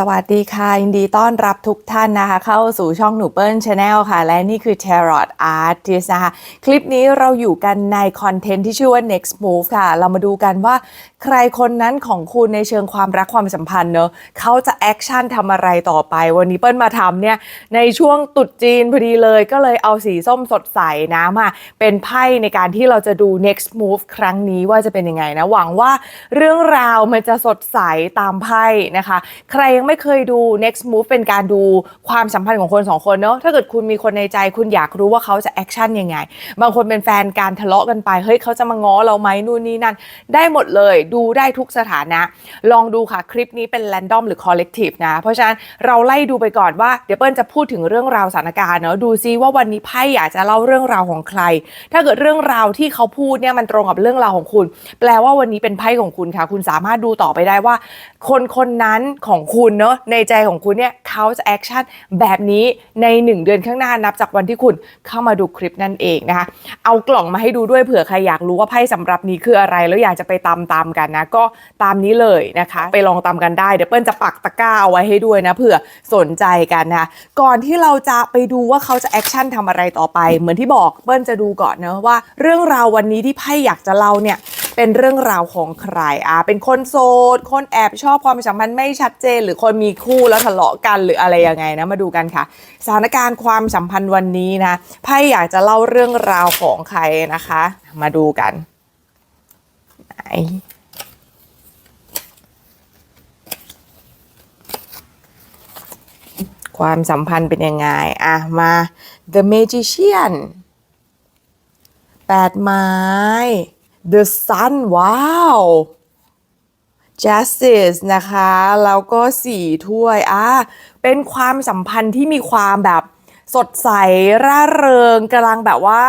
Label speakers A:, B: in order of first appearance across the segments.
A: สวัสดีค่ะ ยินดีต้อนรับทุกท่านนะคะ เข้าสู่ช่องหนูเปิ้ลชาแนลค่ะ และนี่คือ Tarot Artist นะคะ คลิปนี้เราอยู่กันในคอนเทนต์ที่ชื่อว่า next move ค่ะ เรามาดูกันว่าใครคนนั้นของคุณในเชิงความรักความสัมพันธ์เนอะเขาจะแอคชั่นทำอะไรต่อไป วันนี้เปิ้ลมาทำเนี่ยในช่วงตุดจีนพอดีเลยก็เลยเอาสีส้มสดใสนะมาเป็นไพ่ในการที่เราจะดู next move ครั้งนี้ว่าจะเป็นยังไงนะหวังว่าเรื่องราวมันจะสดใสตามไพ่นะคะ ใครยังไม่เคยดู next move เป็นการดูความสัมพันธ์ของคนสองคนเนอะถ้าเกิดคุณมีคนในใจคุณอยากรู้ว่าเขาจะแอคชั่นยังไง บางคนเป็นแฟนการทะเลาะกันไป เฮ้ยเขาจะมาง้อเราไหมนู่นนี่นั่น ได้หมดเลยดูได้ทุกสถานะ ลองดูค่ะ คลิปนี้เป็น random หรือ collective นะ เพราะฉะนั้นเราไล่ดูไปก่อนว่า เดี๋ยวเปิ้ลจะพูดถึงเรื่องราวสถานการณ์เนอะดูซิว่าวันนี้ไพ่อยากจะเล่าเรื่องราวของใคร ถ้าเกิดเรื่องราวที่เขาพูดเนี่ยมันตรงกับเรื่องราวของคุณ แปลว่าวันนี้เป็นไพ่ของคุณค่ะ คุณสามารถดูต่อไปได้ว่า คนคนนั้นของคุณเนอะในใจของคุณเนี่ยเขาจะแอคชั่นแบบนี้ใน 1 เดือนข้างหน้านับจากวันที่คุณเข้ามาดูคลิปนั่นเองนะคะ เอากล่องมาให้ดูด้วยเผื่อใครอยากรู้ว่าไพ่สำหรับนี้คืออะไร แล้วอยากจะไปตามตามกันนะ ก็ตามนี้เลยนะคะ ไปลองตามกันได้เดี๋ยวเปิ้ลจะปักตะกร้าเอาไว้ให้ด้วยนะเผื่อสนใจกันนะก่อนที่เราจะไปดูว่าเขาจะแอคชั่นทำอะไรต่อไป เหมือนที่บอกเปิ้ลจะดูก่อนนะว่า เรื่องราววันนี้ที่ไพ่อยากจะเล่าเนี่ย เป็นเรื่องราวของใครอะเป็นคนโสด คนแอบชอบความสัมพันธ์ไม่ชัดเจน หรือคนมีคู่แล้วทะเลาะกันหรืออะไรยังไงนะมาดูกันค่ะ สถานการณ์ความสัมพันธ์วันนี้นะไพ่อยากจะเล่าเรื่องราวของใครนะคะ มาดูกันไหนความสัมพันธ์เป็นยังไง อะ มา The Magician แปดไม้ The Sun ว้าว Justice นะคะ แล้วก็สี่ถ้วยอะเป็นความสัมพันธ์ที่มีความแบบ สดใสร่าเริงกำลังแบบว่า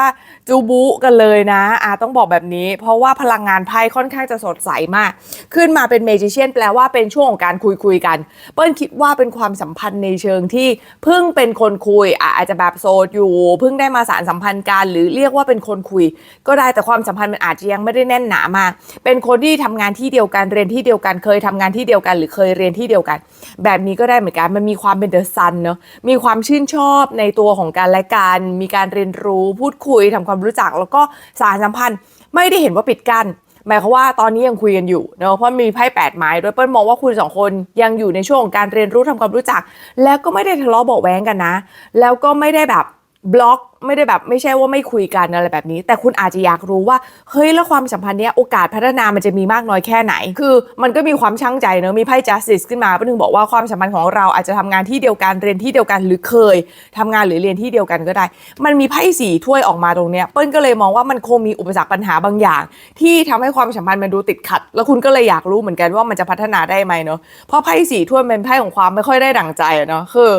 A: จูบุกันเลยนะอะต้องบอกแบบนี้ เพราะว่าพลังงานไพ่ค่อนข้างจะสดใสมาก ขึ้นมาเป็นเมจิเชียนแปลว่าเป็นช่วงของการคุยคุยกัน เปิ้ลคิดว่าเป็นความสัมพันธ์ในเชิงที่เพิ่งเป็นคนคุยอาจจะแบบโสดอยู่ เพิ่งได้มาสารสัมพันธ์กันหรือเรียกว่าเป็นคนคุย ก็ได้แต่ความสัมพันธ์มันอาจจะยังไม่ได้แน่นหนามาก เป็นคนที่ทำงานที่เดียวกันเรียนที่เดียวกันเคยทำงานที่เดียวกัน หรือเคยเรียนที่เดียวกัน แบบนี้ก็ได้เหมือนกันมันมีความเป็นเดอะซันเนอะมีความชื่นชอบในตัวของการและการมีการเรียนรู้พูดคุยทำความรู้จัก แล้วก็สารสัมพันธ์ไม่ได้เห็นว่าปิดกั้นหมายความว่าตอนนี้ยังคุยกันอยู่เนอะเพราะมีไพ่แปดไม้ด้วยเปิ้ลมองว่าคุณสองคนยังอยู่ในช่วงของการเรียนรู้ทำความรู้จัก แล้วก็ไม่ได้ทะเลาะเบาแว้งกันนะ แล้วก็ไม่ได้แบบบล็อก ไม่ได้แบบไม่ใช่ว่าไม่คุยกันอะไรแบบนี้ แต่คุณอาจจะอยากรู้ว่าเฮ้ยแล้วความสัมพันธ์เนี้ยโอกาสพัฒนามันจะมีมากน้อยแค่ไหน คือ มันก็มีความช่างใจเนอะมีไพ่ justice ขึ้นมาเปิ้ลถึงบอกว่าความสัมพันธ์ของเราอาจจะทำงานที่เดียวกันเรียนที่เดียวกันหรือเคยทำงานหรือเรียนที่เดียวกันก็ได้ มันมีไพ่สีถ้วยออกมาตรงเนี้ยเปิ้ลก็เลยมองว่ามันคงมีอุปสรรคปัญหาบางอย่าง ที่ทำให้ความสัมพันธ์มันดูติดขัด แล้วคุณก็เลยอยากรู้เหมือนกันว่ามันจะพัฒนาได้ไหมเนาะเพราะไพ่สีถ้วยเป็นไพ่ของความไม่ค่อยได้ดั่งใจเนาะคือ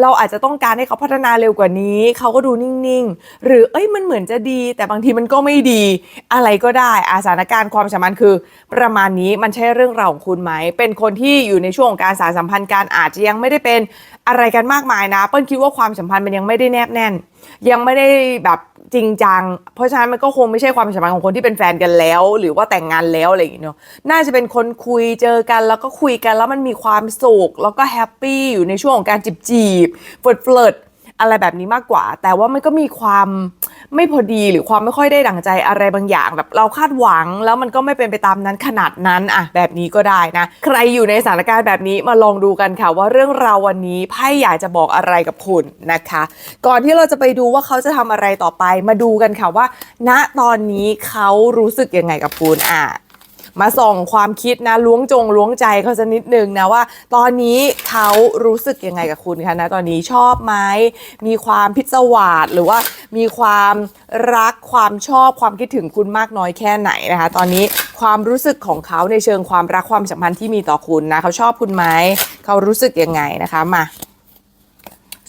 A: เราอาจจะต้องการให้เขาพัฒนาเร็วกว่านี้ เขาก็ดูนิ่งๆ หรือเอ้ยมันเหมือนจะดี แต่บางทีมันก็ไม่ดี อะไรก็ได้อาสถานการณ์ความสัมพันธ์คือ ประมาณนี้มันใช่เรื่องราวของคุณไหม เป็นคนที่อยู่ในช่วงของการสารสัมพันธ์การอาจจะยังไม่ได้เป็นอะไรกันมากมายนะ เปิ้ลคิดว่าความสัมพันธ์มันยังไม่ได้แนบแน่น ยังไม่ได้แบบจริงจัง เพราะฉะนั้นมันก็คงไม่ใช่ความสัมพันธ์ของคนที่เป็นแฟนกันแล้ว หรือว่าแต่งงานแล้วอะไรอย่างเงี้ยเนาะน่าจะเป็นคนคุยเจอกันแล้วก็คุยกันแล้วมันมีความสุขแล้วก็แฮปปี้อยู่ในช่วงของการจีบจีบเฟิร์ดเฟิร์ด อะไรแบบนี้มากกว่า แต่ว่ามันก็มีความไม่พอดีหรือความไม่ค่อยได้ดั่งใจอะไรบางอย่างแบบเราคาดหวัง แล้วมันก็ไม่เป็นไปตามนั้นขนาดนั้นอะแบบนี้ก็ได้นะ ใครอยู่ในสถานการณ์แบบนี้มาลองดูกันค่ะว่าเรื่องราววันนี้ไพ่อยากจะบอกอะไรกับคุณนะคะ ก่อนที่เราจะไปดูว่าเขาจะทำอะไรต่อไป มาดูกันค่ะว่า ณตอนนี้เขารู้สึกยังไงกับคุณอะ มาส่องความคิดนะล้วงจงล้วงใจเขาสักนิดนึงนะว่า ตอนนี้เขารู้สึกยังไงกับคุณคะนะตอนนี้ชอบไหมมีความพิศวาสหรือว่ามีความรักความชอบความคิดถึงคุณมากน้อยแค่ไหนนะคะ ตอนนี้ความรู้สึกของเขาในเชิงความรักความสัมพันธ์ที่มีต่อคุณนะเขาชอบคุณไหมเขารู้สึกยังไงนะคะมา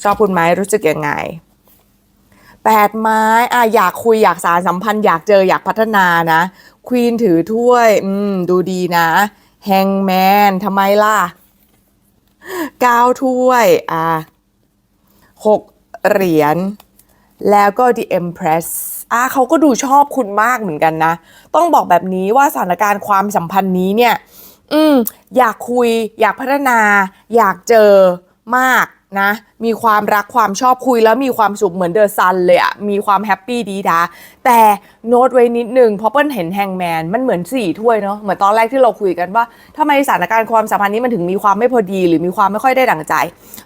A: ชอบคุณไหมรู้สึกยังไงแปดไม้อะอยากคุยอยากสารสัมพันธ์อยากเจออยากพัฒนานะ ควีนถือถ้วย อืม ดูดีนะแฮงแมนทำไมล่ะเก้าถ้วย อะหกเหรียญ แล้วก็ The Empress อะเขาก็ดูชอบคุณมากเหมือนกันนะ ต้องบอกแบบนี้ว่าสถานการณ์ความสัมพันธ์นี้เนี่ย อืม อยากคุย อยากพัฒนา อยากเจอมาก นะ มีความรักความชอบคุยแล้วมีความสุขเหมือนเดอะซันเลยอะมีความแฮปปี้ดีดาแต่โน้ตไว้นิดนึงเพราะเปิ้ลเห็นแฮงแมนมันเหมือนสี่ถ้วยเนาะเหมือนตอนแรกที่เราคุยกันว่าทำไมสถานการณ์ความสัมพันธ์นี้มันถึงมีความไม่พอดี หรือมีความไม่ค่อยได้ดั่งใจ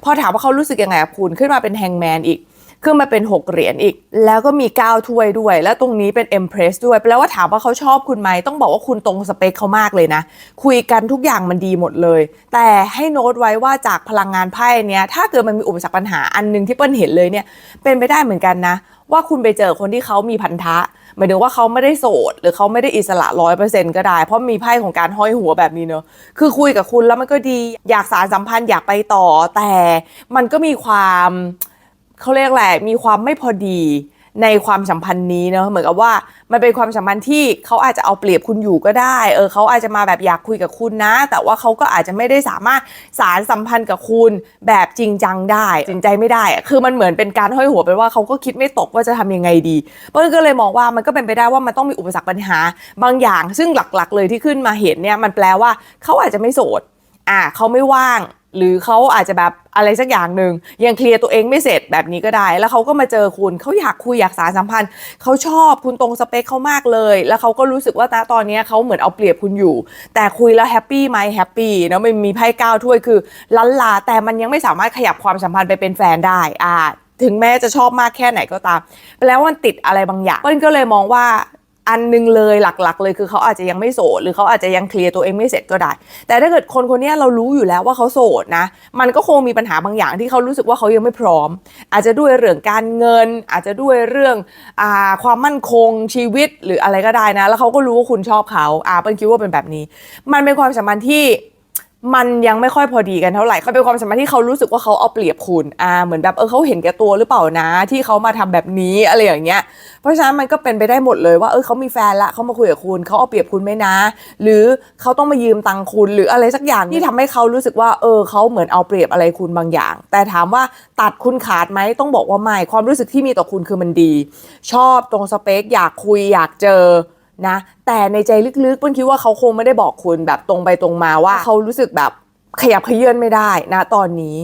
A: พอถามว่าเขารู้สึกยังไงกับคุณขึ้นมาเป็นแฮงแมนอีก ขึ้นมาเป็น 6 เหรียญอีก แล้วก็มี 9 ถ้วยด้วย แล้วตรงนี้เป็น Empress ด้วย แปลว่าถามว่าเขาชอบคุณไหม ต้องบอกว่าคุณตรงสเปคเขามากเลยนะ คุยกันทุกอย่างมันดีหมดเลย แต่ให้โน้ตไว้ว่าจากพลังงานไพ่เนี้ย ถ้าเกิดมันมีอุปสรรคปัญหาอันหนึงที่เปิ้ลเห็นเลยเนี่ย เป็นไปได้เหมือนกันนะ ว่าคุณไปเจอคนที่เขามีพันธะหมายถึงว่าเขาไม่ได้โสด หรือเขาไม่ได้อิสระร้อยเปอร์เซ็นต์ก็ได้ เพราะมีไพ่ของการห้อยหัวแบบนี้เนอะคือคุยกับคุณแล้วมันก็ดีอยากสารสัมพันธ์อยากไปต่อแต่มันก็มีความ เขาเรียกแหละมีความไม่พอดีในความสัมพันธ์นี้เนอะเหมือนกับว่ามันเป็นความสัมพันธ์ที่เขาอาจจะเอาเปรียบคุณอยู่ก็ได้เออเขาอาจจะมาแบบอยากคุยกับคุณนะ แต่ว่าเขาก็อาจจะไม่ได้สามารถสารสัมพันธ์กับคุณแบบจริงจังได้จริงใจไม่ได้ คือมันเหมือนเป็นการห้อยหัวไปว่าเขาก็คิดไม่ตกว่าจะทำยังไงดีเปิ้ลก็เลยมองว่ามันก็เป็นไปได้ว่ามันต้องมีอุปสรรคปัญหา บางอย่างซึ่งหลักๆ เลยที่ขึ้นมาเห็นเนี่ยมันแปลว่าเขาอาจจะไม่โสดอ่าเขาไม่ว่าง หรือเขาอาจจะแบบอะไรสักอย่างหนึ่งยังเคลียร์ตัวเองไม่เสร็จแบบนี้ก็ได้ แล้วเขาก็มาเจอคุณเขาอยากคุยอยากสารสัมพันธ์เขาชอบคุณตรงสเปคเขามากเลย แล้วเขาก็รู้สึกว่าตอนนี้เขาเหมือนเอาเปรียบคุณอยู่ แต่คุยแล้วแฮปปี้ไหมแฮปปี้นาะมันมีไพ่ก้าวถ้วยคือลันลา แต่มันยังไม่สามารถขยับความสัมพันธ์ไปเป็นแฟนได้อ่าถึงแม้จะชอบมากแค่ไหนก็ตามแปลว่ามันติดอะไรบางอย่างเปิ้ลก็เลยมองว่า อันหนึงเลยหลักๆ เลยคือเขาอาจจะยังไม่โสด หรือเขาอาจจะยังเคลียร์ตัวเองไม่เสร็จก็ได้ แต่ถ้าเกิดคนคนนี้เรารู้อยู่แล้วว่าเขาโสดนะ มันก็คงมีปัญหาบางอย่างที่เขารู้สึกว่าเขายังไม่พร้อม อาจจะด้วยเรื่องการเงิน อาจจะด้วยเรื่องอความมั่นคงชีวิตหรืออะไรก็ได้นะ แล้วเขาก็รู้ว่าคุณชอบเขาอ่าเป็นคิดว่าเป็นแบบนี้ มันเป็นความสัมพันธ์ที่ มันยังไม่ค่อยพอดีกันเท่าไหร่เขาเป็นความสัมพันธ์ที่เขารู้สึกว่าเขาเอาเปรียบคุณอ่าเหมือนแบบเออเขาเห็นแก่ตัวหรือเปล่านะ ที่เขามาทำแบบนี้อะไรอย่างเงี้ย เพราะฉะนั้นมันก็เป็นไปได้หมดเลยว่าเออเขามีแฟนละเขามาคุยกับคุณเขาเอาเปรียบคุณไหมนะ หรือเขาต้องมายืมตังค์คุณ หรืออะไรสักอย่างที่ทำให้เขารู้สึกว่าเออเขาเหมือนเอาเปรียบอะไรคุณบางอย่าง แต่ถามว่าตัดคุณขาดไหมต้องบอกว่าไม่ความรู้สึกที่มีต่อคุณคือมันดี ชอบตรงสเปคอยากคุยอยากเจอ นะแต่ในใจลึกๆเปิ้ลคิดว่าเขาคงไม่ได้บอกคุณแบบตรงไปตรงมาว่าเขารู้สึกแบบขยับเขยื่อนไม่ได้นะตอนนี้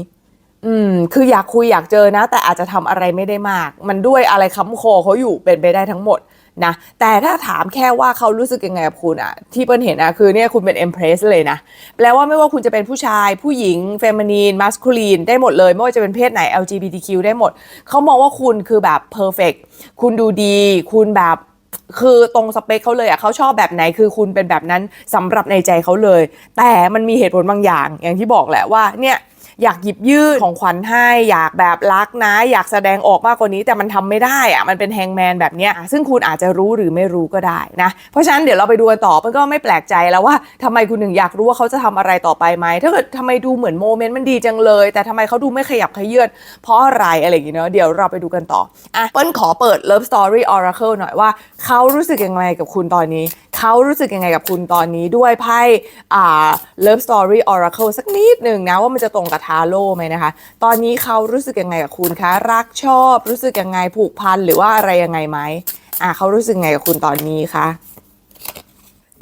A: อืม คืออยากคุยอยากเจอนะ แต่อาจจะทำอะไรไม่ได้มาก มันด้วยอะไรค้ำคอเขาอยู่เป็นไปได้ทั้งหมดนะแต่ถ้าถามแค่ว่าเขารู้สึกยังไงกับคุณอะที่เปิ้ลเห็นอะคือเนี่ยคุณเป็น Empress เลยนะแปลว่าไม่ว่าคุณจะเป็นผู้ชาย ผู้หญิงเฟมินีนมัสคูลีนได้หมดเลย ไม่ว่าจะเป็นเพศไหน LGBTQ ได้หมด เขามองว่าคุณคือแบบ perfect คุณดูดี คุณแบบ คือตรงสเปคเขาเลยอะเขาชอบแบบไหนคือคุณเป็นแบบนั้นสำหรับในใจเขาเลย แต่มันมีเหตุผลบางอย่าง อย่างที่บอกแหละว่าเนี่ย อยากหยิบยื่นของขวัญให้ อยากแบบรักนะ อยากแสดงออกมากกว่านี้แต่มันทำไม่ได้อะมันเป็นแฮงแมนแบบเนี้ยซึ่งคุณอาจจะรู้หรือไม่รู้ก็ได้นะ เพราะฉะนั้นเดี๋ยวเราไปดูกันต่อมันก็ไม่แปลกใจแล้วว่าทำไมคุณถึงอยากรู้ว่าเขาจะทำอะไรต่อไปไหมถ้าเกิดทำไมดูเหมือนโมเมนต์มันดีจังเลย แต่ทำไมเขาดูไม่ขยับขยื่นเพราะอะไรอะไรอย่างเงี้ยเนาะเดี๋ยวเราไปดูกันต่ออะเปิ้ลขอเปิด Love Story Oracle หน่อยว่าเขารู้สึกยังไงกับคุณตอนนี้เขารู้สึกยังไงกับคุณตอนนี้ด้วยไพ่อ่า Love Story Oracle สักนิดหนึ่งนะว่ามันจะตรงกับทาโร่ไหมนะคะ ตอนนี้เขารู้สึกยังไงกับคุณคะ รักชอบรู้สึกยังไงผูกพันหรือว่าอะไรยังไงไหมอ่าเขารู้สึกยังไงกับคุณตอนนี้คะ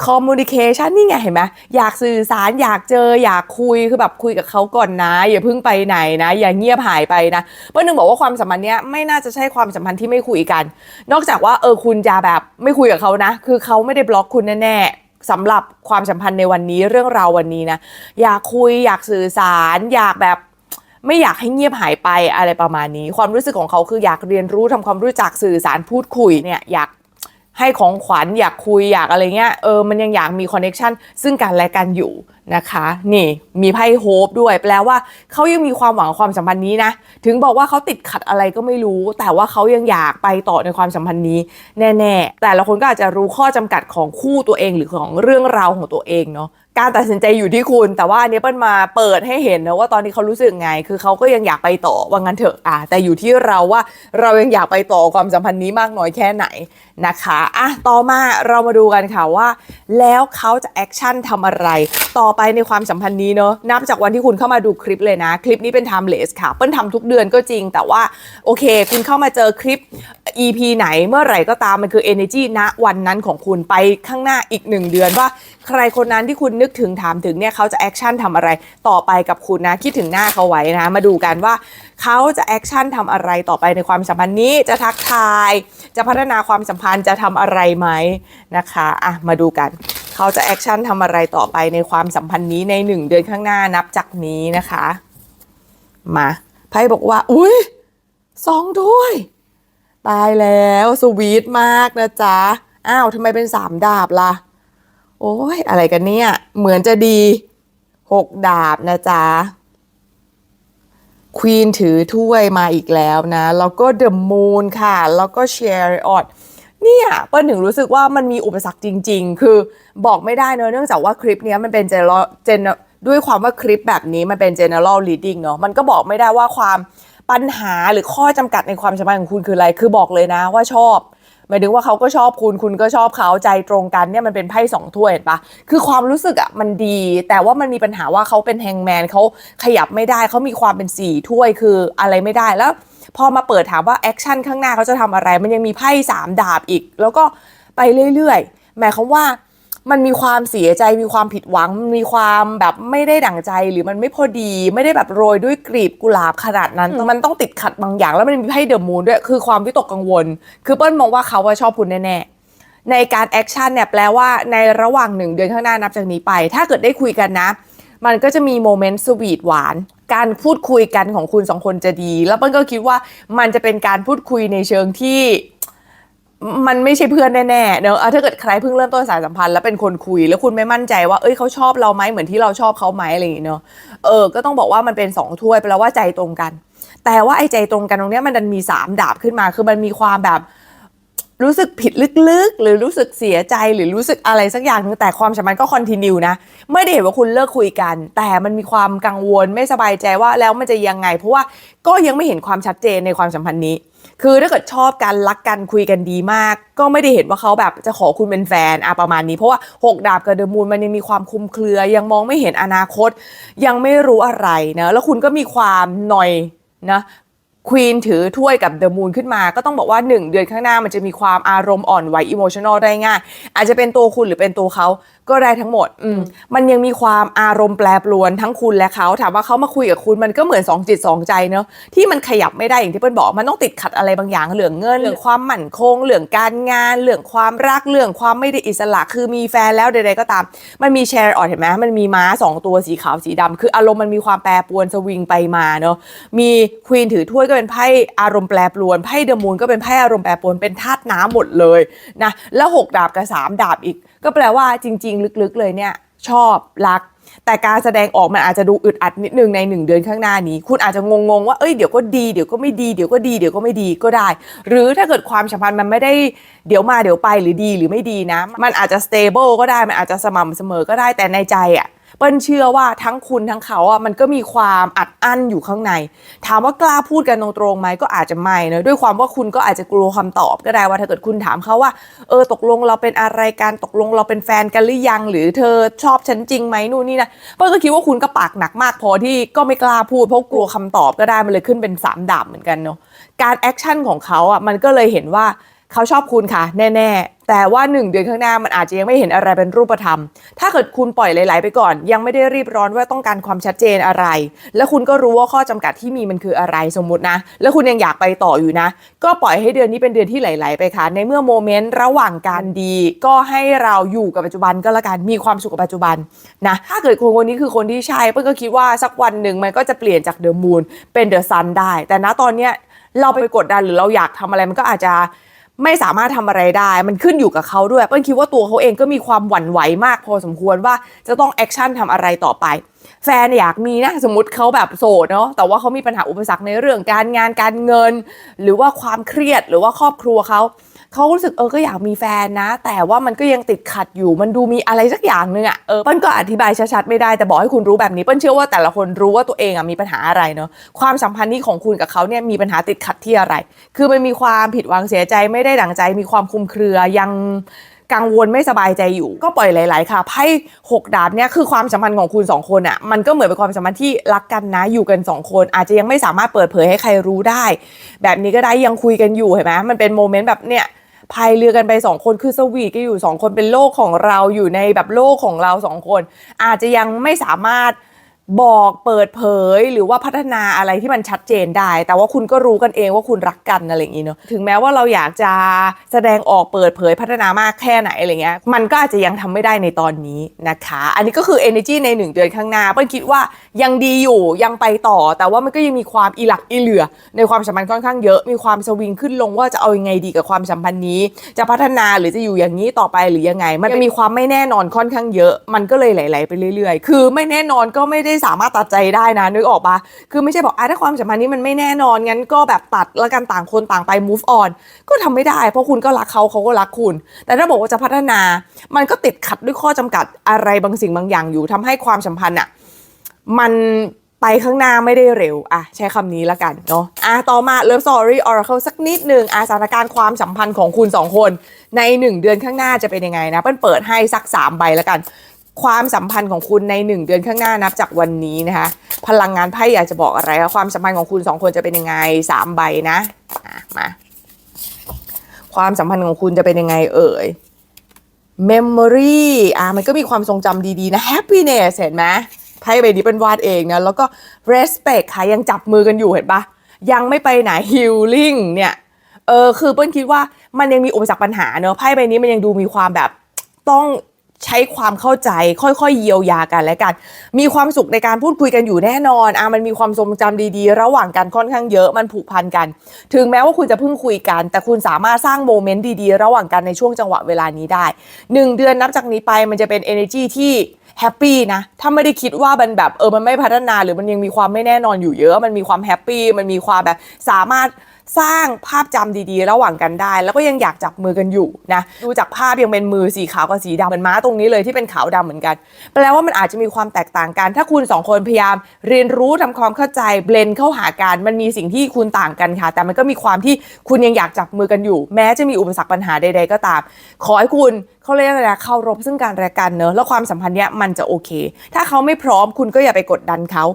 A: communication นี่ไงเห็นไหมอยากสื่อสารอยากเจออยากคุยคือแบบคุยกับเขาก่อนนะ อย่าเพิ่งไปไหนนะ อย่าเงียบหายไปนะเพื่อนหนึ่งบอกว่าความสัมพันธ์เนี้ยไม่น่าจะใช่ความสัมพันธ์ที่ไม่คุยกัน นอกจากว่าเออคุณจะแบบไม่คุยกับเขานะ คือเขาไม่ได้บล็อกคุณแน่ๆ สำหรับความสัมพันธ์ในวันนี้เรื่องราววันนี้นะ อยากคุยอยากสื่อสาร อยากแบบไม่อยากให้เงียบหายไปอะไรประมาณนี้ ความรู้สึกของเขาคืออยากเรียนรู้ทำความรู้จักสื่อสารพูดคุยเนี่ยอยากให้ของขวัญอยากคุยอยากอะไรเงี้ยเออมันยังอยากมีคอนเน็ชันซึ่งกันและกันอยู่ นะคะ นี่มีไพ่โฮปด้วย แปลว่าเขายังมีความหวังความสัมพันธ์นี้นะ ถึงบอกว่าเขาติดขัดอะไรก็ไม่รู้ แต่ว่าเขายังอยากไปต่อในความสัมพันธ์นี้ แน่ๆ แต่ละคนก็อาจจะรู้ข้อจำกัดของคู่ตัวเองหรือของเรื่องราวของตัวเองเนาะการตัดสินใจอยู่ที่คุณ แต่ว่าอันนี้เปิ้ลมาเปิดให้เห็นนะว่าตอนนี้เขารู้สึกไง คือเขาก็ยังอยากไปต่อว่างั้นเถอะอะแต่อยู่ที่เราว่าเรายังอยากไปต่อความสัมพันธ์นี้มากน้อยแค่ไหนนะคะอะต่อมาเรามาดูกันค่ะว่า แล้วเขาจะแอคชั่นทำอะไรต่อไปในความสัมพันธ์นี้เนาะนับจากวันที่คุณเข้ามาดูคลิปเลยนะ คลิปนี้เป็น timeless ค่ะ เปิ้ลทำทุกเดือนก็จริง แต่ว่าโอเค คุณเข้ามาเจอคลิป EP ไหนเมื่อไหร่ก็ตามมันคือ energy ณวันนั้นของคุณไปข้างหน้าอีกหนึ่งเดือนว่าใครคนนั้นที่คุณนึกถึงถามถึงเนี่ยเขาจะแอคชั่นทำอะไรต่อไปกับคุณนะ คิดถึงหน้าเขาไว้นะ มาดูกันว่าเขาจะแอคชั่นทำอะไรต่อไปในความสัมพันธ์นี้จะทักทาย จะพัฒนาความสัมพันธ์จะทำอะไรไหมนะคะอะมาดูกัน เขาจะแอคชั่นทำอะไรต่อไปในความสัมพันธ์นี้ในหนึ่งเดือนข้างหน้านับจากนี้นะคะ มาไพ่บอกว่า อุ้ยสองถ้วย ตายแล้วสวีทมากนะจ๊ะ อ้าวทำไมเป็นสามดาบล่ะ โอ้ยอะไรกันเนี่ย เหมือนจะดีหกดาบนะจ๊ะควีนถือถ้วยมาอีกแล้วนะ แล้วก็เดอะมูนค่ะ แล้วก็เชอร์ออด เนี่ยเปิ้ลถึงรู้สึกว่ามันมีอุปสรรคจริง ๆ คือบอกไม่ได้เนอะเนื่องจากว่าคลิปเนี้ยมันเป็นเจนเจนด้วยความว่าคลิปแบบนี้มันเป็น general reading เนอะมันก็บอกไม่ได้ว่าความปัญหาหรือข้อจำกัดในความสัมพันธ์ของคุณคืออะไร คือบอกเลยนะว่าชอบ หมายถึงว่าเขาก็ชอบคุณ คุณก็ชอบเขาใจตรงกันเนี่ยมันเป็นไพ่สองถ้วยเห็นปะคือความรู้สึกอะ่ะมันดี แต่ว่ามันมีปัญหาว่าเขาเป็นแฮงแมนเขาขยับไม่ได้เขามีความเป็นสี่ถ้วยคืออะไรไม่ได้แล้ว พอมาเปิดถามว่าแอคชั่นข้างหน้าเขาจะทำอะไร มันยังมีไพ่สามดาบอีก แล้วก็ไปเรื่อยๆ หมายความว่ามันมีความเสียใจมีความผิดหวังมันมีความแบบไม่ได้ดั่งใจหรือมันไม่พอดี ไม่ได้แบบโรยด้วยกลีบกุหลาบขนาดนั้น มันต้องติดขัดบางอย่าง แล้วมันมีไพ่เดอะมูนด้วย คือความวิตกกังวล คือเปิ้ลมองว่าเขาว่าชอบคุณแน่ๆในการแอคชั่นเนี่ยแปลว่าในระหว่างหนึ่งเดือนข้างหน้านับจากนี้ไป ถ้าเกิดได้คุยกันนะ มันก็จะมีโมเมนต์สวีทหวาน การพูดคุยกันของคุณสองคนจะดี แล้วเปิ้ลก็คิดว่ามันจะเป็นการพูดคุยในเชิงที่มันไม่ใช่เพื่อนแน่ๆเนอะถ้าเกิดใครเพิ่งเริ่มต้นสายสัมพันธ์แล้วเป็นคนคุย แล้วคุณไม่มั่นใจว่า เอ้ยเขาชอบเราไหมเหมือนที่เราชอบเขาไหมอะไรอย่างเงี้ยเนอะเออ ก็ต้องบอกว่ามันเป็นสองถ้วยแปลว่าใจตรงกัน แต่ว่าไอ้ใจตรงกันตรงเนี้ยมันดันมีสามดาบขึ้นมา คือมันมีความแบบ รู้สึกผิดลึกๆ หรือรู้สึกเสียใจหรือรู้สึกอะไรสักอย่างนึงแต่ความสัมพันธ์ก็คอนติเนียนะ ไม่ได้เห็นว่าคุณเลิกคุยกัน แต่มันมีความกังวลไม่สบายใจว่าแล้วมันจะยังไง เพราะว่าก็ยังไม่เห็นความชัดเจนในความสัมพันธ์นี้ คือถ้าเกิดชอบกันรักกันคุยกันดีมาก ก็ไม่ได้เห็นว่าเขาแบบจะขอคุณเป็นแฟนอะประมาณนี้ เพราะว่าหกดาบกับเดอะมูนมันยังมีความคลุมเครือ ยังมองไม่เห็นอนาคต ยังไม่รู้อะไรนะแล้วคุณก็มีความหน่อยนะ ควีนถือถ้วยกับเดอะมูนขึ้นมา ก็ต้องบอกว่า 1 เดือนข้างหน้ามันจะมีความอารมณ์อ่อนไหวอิโมชันอลได้ง่าย อาจจะเป็นตัวคุณหรือเป็นตัวเขา ก็ได้ทั้งหมดอืมมันยังมีความอารมณ์แปรปรวนทั้งคุณและเขาถามว่าเขามาคุยกับคุณมันก็เหมือนสองจิตสองใจเนอะที่มันขยับไม่ได้อย่างที่เปิ้ลบอกมันต้องติดขัดอะไรบางอย่างเรื่องเงินเรื่องความมั่นคงเรื่องการงานเรื่องความรักเรื่องความไม่ได้อิสระคือมีแฟนแล้วใดๆก็ตาม มันมีแชร์ออดเห็นไหมมันมีม้าสองตัวสีขาวสีดำคืออารมณ์มันมีความแปรปรวนสวิงไปมาเนอะมีควีนถือถ้วยก็เป็นไพ่อารมณ์แปรปรวนไพ่เดอะมูนก็เป็นไพ่อารมณ์แปรปรวนเป็นธาตุน้ำหมดเลยนะแล้วหกดาบกับสามดาบอีก ก็แปลว่าจริง ๆ ลึกๆเลยเนี่ยชอบรัก แต่การแสดงออกมันอาจจะดูอึดอัดนิดนึงในหนึ่งเดือนข้างหน้านี้ คุณอาจจะงงๆว่าเอ้ยเดี๋ยวก็ดีเดี๋ยวก็ไม่ดีเดี๋ยวก็ดีเดี๋ยวก็ไม่ดีก็ได้ หรือถ้าเกิดความสัมพันธ์มันไม่ได้เดี๋ยวมาเดี๋ยวไปหรือดีหรือไม่ดีนะ มันอาจจะ stable ก็ได้มันอาจจะสม่ำเสมอก็ได้แต่ในใจอะ เปิ้ลเชื่อว่าทั้งคุณทั้งเขาอะมันก็มีความอัดอั้นอยู่ข้างใน ถามว่ากล้าพูดกันตรงๆไหมก็อาจจะไม่นะด้วยความว่าคุณก็อาจจะกลัวคำตอบก็ได้ว่าถ้าเกิดคุณถามเขาว่า เออตกลงเราเป็นอะไรกันตกลงเราเป็นแฟนกันหรือยัง หรือเธอชอบฉันจริงไหมนู่นนี่นะเปิ้ลก็คิดว่าคุณก็ปากหนักมากพอที่ก็ไม่กล้าพูดเพราะกลัวคำตอบก็ได้มันเลยขึ้นเป็นสามดาบเหมือนกันเนาะการแอคชั่นของเขาอะมันก็เลยเห็นว่า เขาชอบคุณค่ะ แน่ๆ แต่ว่า 1 เดือนข้างหน้ามันอาจจะยังไม่เห็นอะไรเป็นรูปธรรม ถ้าเกิดคุณปล่อยไหลๆไปก่อน ยังไม่ได้รีบร้อนว่าต้องการความชัดเจนอะไร แล้วคุณก็รู้ว่าข้อจำกัดที่มีมันคืออะไรสมมตินะ แล้วคุณยังอยากไปต่ออยู่นะ ก็ปล่อยให้เดือนนี้เป็นเดือนที่ไหลๆไปค่ะ ในเมื่อโมเมนต์ระหว่างการดี ก็ให้เราอยู่กับปัจจุบันก็แล้วกันมีความสุขกับปัจจุบันนะถ้าเกิดคนคนนี้คือคนที่ใช่เปิ้ลก็คิดว่าสักวันหนึ่งมันก็จะเปลี่ยนจากเดอะมูนเป็นเดอะซันได้ แต่ณตอนเนี้ยเราไปกดดันหรือเราอยากทำอะไรมันก็อาจจะ ไม่สามารถทำอะไรได้ มันขึ้นอยู่กับเขาด้วยเปิ้ลคิดว่าตัวเขาเองก็มีความหวั่นไหวมากพอสมควรว่าจะต้องแอคชั่นทำอะไรต่อไป แฟนอยากมีนะ สมมติเขาแบบโสดเนาะแต่ว่าเขามีปัญหาอุปสรรคในเรื่องการงานการเงิน หรือว่าความเครียดหรือว่าครอบครัวเขา เขารู้สึกเออก็อยากมีแฟนนะ แต่ว่ามันก็ยังติดขัดอยู่ มันดูมีอะไรสักอย่างหนึ่งอะเออเปิ้ลก็อธิบายชัดๆไม่ได้แต่บอกให้คุณรู้แบบนี้เปิ้ลเชื่อว่าแต่ละคนรู้ว่าตัวเองอะมีปัญหาอะไรเนาะความสัมพันธ์นี้ของคุณกับเขาเนี่ยมีปัญหาติดขัดที่อะไร คือมันมีความผิดหวังเสียใจไม่ได้ดั่งใจ มีความคุมเครือยังกังวลไม่สบายใจอยู่ก็ปล่อยหลาย ๆ ค่ะไพ่หกดาบเนี่ยคือความสัมพันธ์ของคุณสองคนอะ่ะมันก็เหมือนเป็นความสัมพันธ์ที่รักกันนะอยู่กันสองคน อาจจะยังไม่สามารถเปิดเผยให้ใครรู้ได้ แบบนี้ก็ได้ยังคุยกันอยู่เห็นไหมมันเป็นโมเมนต์แบบเนี่ย พายเรือกันไปสองคนคือสวีทก็อยู่สองคนเป็นโลกของเราอยู่ในแบบโลกของเราสองคน อาจจะยังไม่สามารถ บอกเปิดเผยหรือว่าพัฒนาอะไรที่มันชัดเจนได้ แต่ว่าคุณก็รู้กันเองว่าคุณรักกันอะไรอย่างนี้เนอะถึงแม้ว่าเราอยากจะแสดงออกเปิดเผยพัฒนามากแค่ไหนอะไรเงี้ยมันก็อาจจะยังทำไม่ได้ในตอนนี้นะคะ อันนี้ก็คือ energy ในหนึ่งเดือนข้างหน้าเปิ้ลคิดว่ายังดีอยู่ยังไปต่อ แต่ว่ามันก็ยังมีความอีหลักอีเหลือ ในความสัมพันธ์ค่อนข้างเยอะมีความสวิงขึ้นลงว่าจะเอายังไงดีกับความสัมพันธ์นี้ จะพัฒนาหรือจะอยู่อย่างนี้ต่อไปหรือยังไง มันมีความไม่แน่นอนค่อนข้างเยอะ มันก็เลยไหลๆไปเรื่อย ๆ คือไม่แน่นอนก็ไม่ได้สามารถตัดใจได้นะนึกออกปะคือไม่ใช่บอกอะถ้าความสัมพันธ์นี้มันไม่แน่นอนงั้นก็แบบตัดแล้วกันต่างคนต่างไป move on ก็ทำไม่ได้ เพราะคุณก็รักเขาเขาก็รักคุณ แต่ถ้าบอกว่าจะพัฒนา มันก็ติดขัดด้วยข้อจำกัดอะไรบางสิ่งบางอย่างอยู่ทำให้ความสัมพันธ์อะมันไปข้างหน้าไม่ได้เร็วอะใช้คำนี้ละกันเนาะอะต่อมา Love Story Oracle สักนิดหนึ่งอะสถานการณ์ความสัมพันธ์ของคุณสองคน ใน 1 เดือนข้างหน้าจะเป็นยังไงนะ เปิ้ลเปิดให้สัก 3 ใบละกัน ความสัมพันธ์ของคุณใน 1 เดือนข้างหน้านับจากวันนี้นะคะ พลังงานไพ่อยากจะบอกอะไรคะความสัมพันธ์ของคุณสองคนจะเป็นยังไงสามใบนะอะมาความสัมพันธ์ของคุณจะเป็นยังไงเอ่ย memory อะมันก็มีความทรงจำดีๆนะ happiness เห็นไหมไพ่ใบนี้เป็นวาดเองนะ แล้วก็ respect ค่ะยังจับมือกันอยู่เห็นปะยังไม่ไปไหน healing เนี่ยเออคือเปิ้ลคิดว่ามันยังมีอุปสรรคปัญหาเนอะไพ่ใบนี้มันยังดูมีความแบบต้อง ใช้ความเข้าใจค่อยๆ เยียวยากันและกัน มีความสุขในการพูดคุยกันอยู่แน่นอนอะมันมีความทรงจำดีๆ ระหว่างกันค่อนข้างเยอะมันผูกพันกัน ถึงแม้ว่าคุณจะเพิ่งคุยกัน แต่คุณสามารถสร้างโมเมนต์ดีๆ ระหว่างกันในช่วงจังหวะเวลานี้ได้หนึ่งเดือนนับจากนี้ไปมันจะเป็น energy ที่แฮปปี้นะ ถ้าไม่ได้คิดว่ามันแบบเออมันไม่พัฒนาหรือมันยังมีความไม่แน่นอนอยู่เยอะ มันมีความแฮปปี้มันมีความแบบสามารถ สร้างภาพจำดีๆ ระหว่างกันได้ แล้วก็ยังอยากจับมือกันอยู่นะดูจากภาพยังเป็นมือสีขาวกับสีดำเหมือนม้าตรงนี้เลยที่เป็นขาวดำเหมือนกันแปลว่ามันอาจจะมีความแตกต่างกัน ถ้าคุณสองคนพยายามเรียนรู้ทำความเข้าใจเบลนเข้าหากันมันมีสิ่งที่คุณต่างกันค่ะ แต่มันก็มีความที่คุณยังอยากจับมือกันอยู่ แม้จะมีอุปสรรคปัญหาใด ๆ ก็ตาม ขอให้คุณเขาเรียกอะไรนะเคารพซึ่งกันและกันเนอะแล้วความสัมพันธ์เนี้ยมันจะโอเค ถ้าเขาไม่พร้อมคุณก็อย่าไปกดดันเขา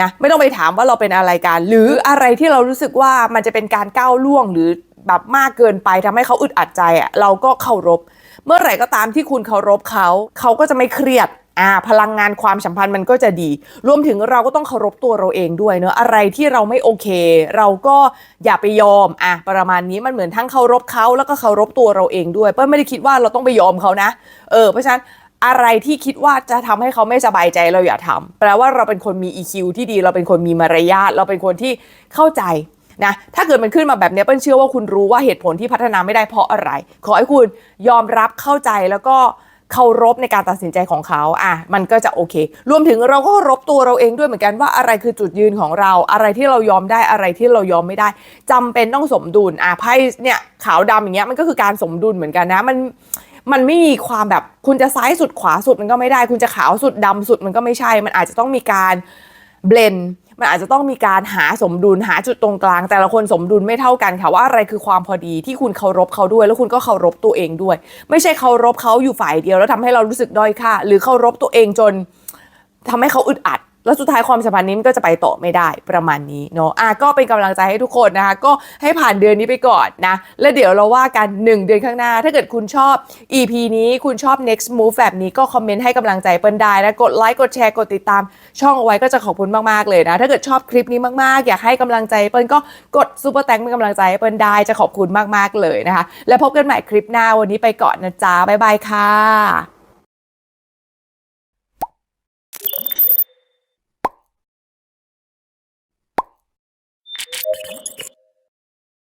A: นะไม่ต้องไปถามว่าเราเป็นอะไรกัน หรืออะไรที่เรารู้สึกว่ามันจะเป็นการก้าวล่วงหรือแบบมากเกินไปทำให้เขาอึดอัดใจอะเราก็เคารพ เมื่อไหร่ก็ตามที่คุณเคารพเขา เขาก็จะไม่เครียดอ่าพลังงานความสัมพันธ์มันก็จะดี รวมถึงเราก็ต้องเคารพตัวเราเองด้วยเนอะอะไรที่เราไม่โอเค เราก็อย่าไปยอมอะประมาณนี้มันเหมือนทั้งเคารพเขาแล้วก็เคารพตัวเราเองด้วยเปิ้ลไม่ได้คิดว่าเราต้องไปยอมเขานะเออเพราะฉะนั้น อะไรที่คิดว่าจะทำให้เขาไม่สบายใจเราอย่าทำแปลว่าเราเป็นคนมี EQ ที่ดีเราเป็นคนมีมารยาทเราเป็นคนที่เข้าใจนะถ้าเกิดมันขึ้นมาแบบนี้เปิ้ลเชื่อว่าคุณรู้ว่าเหตุผลที่พัฒนาไม่ได้เพราะอะไร ขอให้คุณยอมรับเข้าใจแล้วก็เคารพในการตัดสินใจของเขาอะมันก็จะโอเค รวมถึงเราก็รพตัวเราเองด้วยเหมือนกันว่าอะไรคือจุดยืนของเรา อะไรที่เรายอมได้อะไรที่เรายอมไม่ได้จำเป็นต้องสมดุลอะไพ่เนี่ยขาวดำอย่างเงี้ยมันก็คือการสมดุลเหมือนกันนะมัน มันไม่มีความแบบคุณจะซ้ายสุดขวาสุดมันก็ไม่ได้ คุณจะขาวสุดดำสุดมันก็ไม่ใช่ มันอาจจะต้องมีการเบลนมันอาจจะต้องมีการหาสมดุลหาจุดตรงกลาง แต่ละคนสมดุลไม่เท่ากันค่ะว่าอะไรคือความพอดีที่คุณเคารพเขาด้วย แล้วคุณก็เคารพตัวเองด้วย ไม่ใช่เคารพเขาอยู่ฝ่ายเดียว แล้วทำให้เรารู้สึกด้อยค่า หรือเคารพตัวเองจนทำให้เขาอึดอัด แล้วสุดท้ายความสัมพันธ์นี้มันก็จะไปต่อไม่ได้ประมาณนี้เนาะอะก็เป็นกำลังใจให้ทุกคนนะคะ ก็ให้ผ่านเดือนนี้ไปก่อนนะ แล้วเดี๋ยวเราว่ากัน 1 เดือนข้างหน้า ถ้าเกิดคุณชอบ EP นี้คุณชอบ next move แบบนี้ก็คอมเมนต์ให้กำลังใจเปิ้ลได้นะกดไลค์กดแชร์กดติดตาม ช่องเอาไว้ก็จะขอบคุณมากๆเลยนะ ถ้าเกิดชอบคลิปนี้มากๆ อยากให้กำลังใจเปิ้ลก็กดซูเปอร์แตงเป็นกำลังใจเปิ้ลได้จะขอบคุณมากๆเลยนะคะ แล้วพบกันใหม่คลิปหน้าวันนี้ไปก่อนนะจ๊ะบ๊ายบายค่ะ